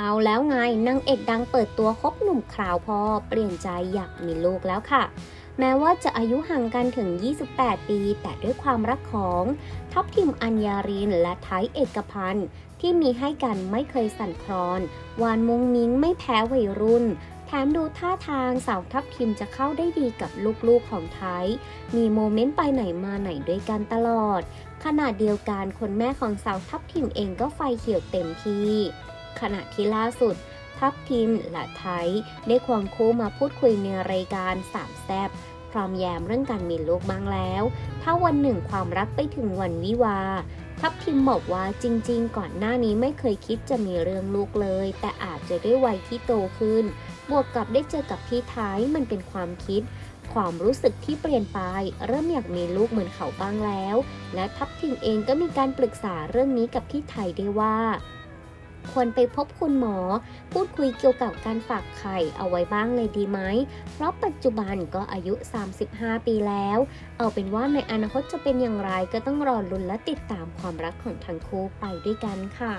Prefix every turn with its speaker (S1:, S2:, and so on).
S1: เอาแล้วไงนางเอกดังเปิดตัวคบหนุ่มคราวพอเปลี่ยนใจอยากมีลูกแล้วค่ะ แม้ว่าจะอายุห่างกันถึง 28 ปี แต่ด้วยความรักของทัพทิมอัญญาริน และไทยเอกพันธ์ที่มีให้กันไม่เคยสั่นคลอนหวานมุงมิ้งไม่แพ้วัยรุ่นแถมดูท่าทางสาวทัพทิมจะเข้าได้ดีกับลูกๆของไทย มีโมเมนต์ไปไหนมาไหนด้วยกันตลอด ขณะเดียวกันคนแม่ของสาวทัพทิมเองก็ไฟเขียวเต็มที่ ขณะที่ล่าสุด ทัพทิมและไทย ได้ควงคู่มาพูดคุยในรายการสามแซบพร้อมแย้มเรื่องการมีลูกบ้างแล้ว ถ้าวันหนึ่งความรักไปถึงวันวิวา ทัพทิมบอกว่าจริง ๆ ก่อนหน้านี้ไม่เคยคิดจะมีเรื่องลูกเลย แต่อาจจะด้วยวัยที่โตขึ้น บวกกับได้เจอกับพี่ไทยมันเป็นความคิด ความรู้สึกที่เปลี่ยนไป เริ่มอยากมีลูกเหมือนเขาบ้างแล้ว และทัพทิมเองก็มีการปรึกษาเรื่องนี้กับพี่ไทยด้ว่า ควรไปพบคุณหมอ พูดคุยเกี่ยวกับการฝากไข่เอาไว้บ้างเลยดีไหม เพราะปัจจุบันก็อายุ 35 ปีแล้ว เอาเป็นว่าในอนาคตจะเป็นอย่างไรก็ต้องรอลุ้นและติดตามความรักของทั้งคู่ไปด้วยกันค่ะ